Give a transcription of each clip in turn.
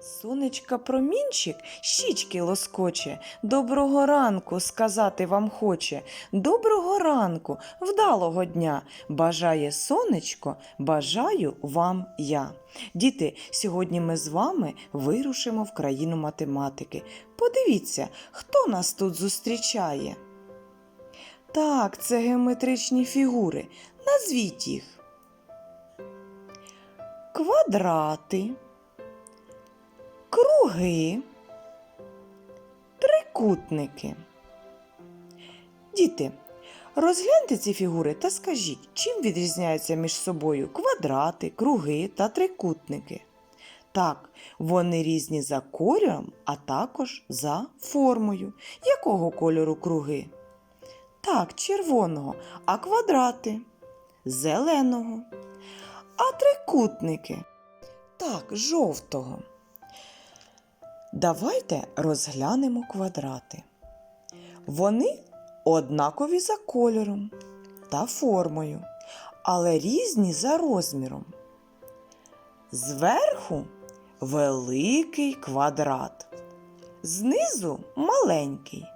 Сонечка промінчик щічки лоскоче, доброго ранку сказати вам хоче. Доброго ранку, вдалого дня. Бажає сонечко, бажаю вам я. Діти, сьогодні ми з вами вирушимо в країну математики. Подивіться, хто нас тут зустрічає. Так, це геометричні фігури. Назвіть їх. Квадрати круги, трикутники. Діти, розгляньте ці фігури та скажіть, чим відрізняються між собою квадрати, круги та трикутники. Так, вони різні за кольором, а також за формою. Якого кольору круги? Так, червоного, а квадрати зеленого. А трикутники? Так, жовтого. Давайте розглянемо квадрати. Вони однакові за кольором та формою, але різні за розміром. Зверху великий квадрат, знизу маленький,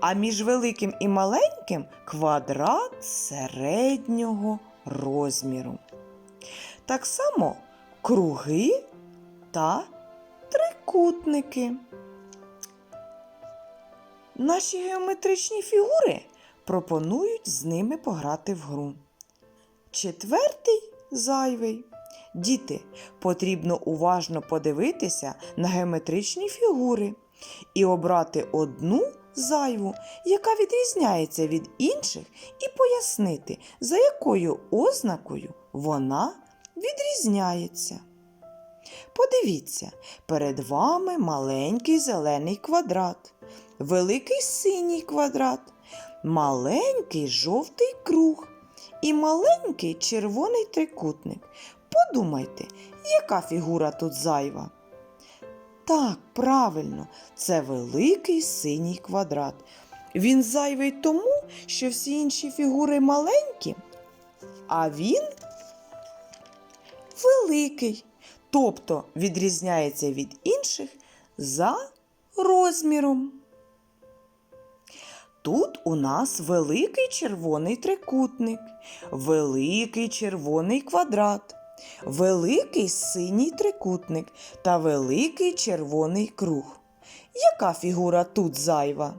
а між великим і маленьким квадрат середнього розміру. Так само круги та трикутники. Наші геометричні фігури пропонують з ними пограти в гру. Четвертий зайвий. Діти, потрібно уважно подивитися на геометричні фігури і обрати одну зайву, яка відрізняється від інших, і пояснити, за якою ознакою вона відрізняється. Подивіться, перед вами маленький зелений квадрат, великий синій квадрат, маленький жовтий круг і маленький червоний трикутник. Подумайте, яка фігура тут зайва? Так, правильно, це великий синій квадрат. Він зайвий тому, що всі інші фігури маленькі, а він великий тобто відрізняється від інших за розміром. Тут у нас великий червоний трикутник, великий червоний квадрат, великий синій трикутник та великий червоний круг. Яка фігура тут зайва?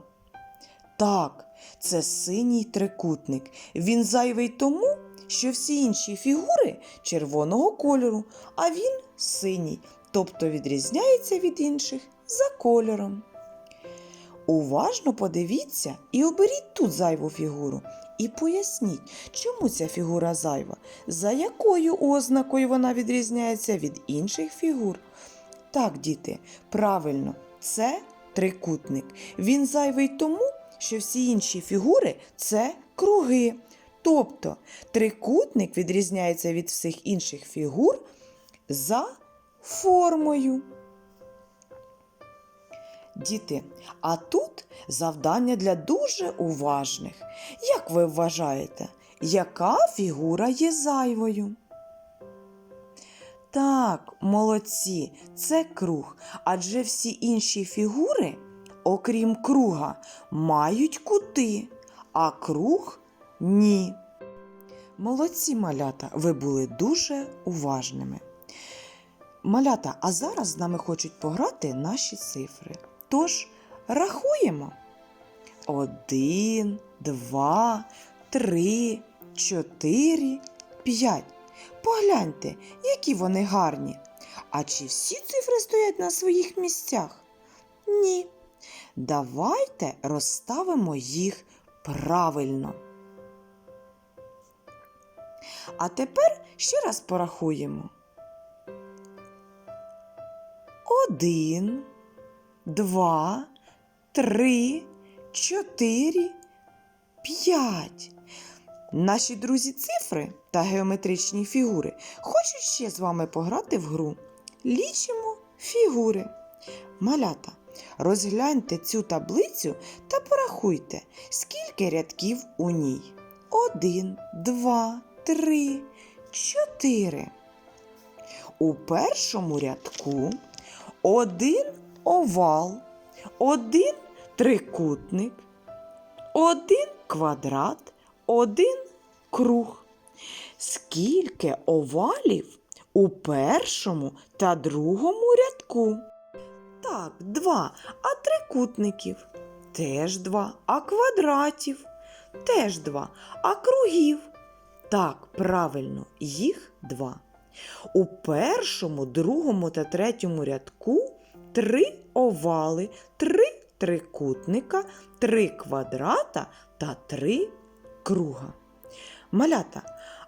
Так, це синій трикутник. Він зайвий тому, що всі інші фігури червоного кольору, а він синій, тобто відрізняється від інших за кольором. Уважно подивіться і оберіть тут зайву фігуру. І поясніть, чому ця фігура зайва, за якою ознакою вона відрізняється від інших фігур. Так, діти, правильно, це трикутник. Він зайвий тому, що всі інші фігури це круги. Тобто трикутник відрізняється від всіх інших фігур за формою. Діти, а тут завдання для дуже уважних. Як ви вважаєте, яка фігура є зайвою? Так, молодці, це круг, адже всі інші фігури, окрім круга, мають кути, а круг ні. Молодці малята, ви були дуже уважними. Малята, а зараз з нами хочуть пограти наші цифри. Тож рахуємо. Один, два, три, чотири, п'ять. Погляньте, які вони гарні. А чи всі цифри стоять на своїх місцях? Ні. Давайте розставимо їх правильно. А тепер ще раз порахуємо. Один, два, три, чотири, п'ять. Наші друзі цифри та геометричні фігури хочуть ще з вами пограти в гру. Лічимо фігури. Малята, розгляньте цю таблицю та порахуйте, скільки рядків у ній. Один, два, три, чотири. У першому рядку один овал, один трикутник, один квадрат, один круг. Скільки овалів у першому та другому рядку? Так, два, а трикутників теж два, а квадратів теж два, а кругів. Так, правильно, їх два. У першому, другому та третьому рядку три овали, три трикутника, три квадрата та три круга. Малята,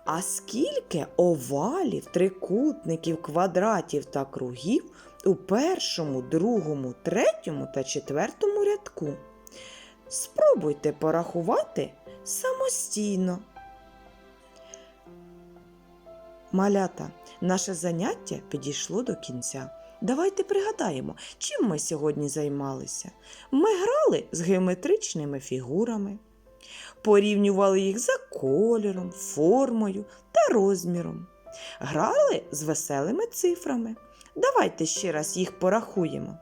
а скільки овалів, трикутників, квадратів та кругів у першому, другому, третьому та четвертому рядку? Спробуйте порахувати самостійно. Малята, наше заняття підійшло до кінця. Давайте пригадаємо, чим ми сьогодні займалися. Ми грали з геометричними фігурами, порівнювали їх за кольором, формою та розміром. Грали з веселими цифрами. Давайте ще раз їх порахуємо.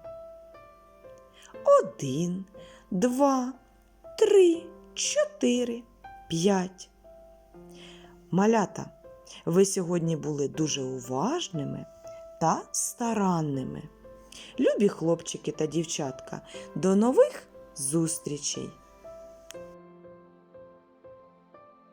Один, два, три, чотири, п'ять. Малята, ви сьогодні були дуже уважними та старанними. Любі хлопчики та дівчатка, до нових зустрічей!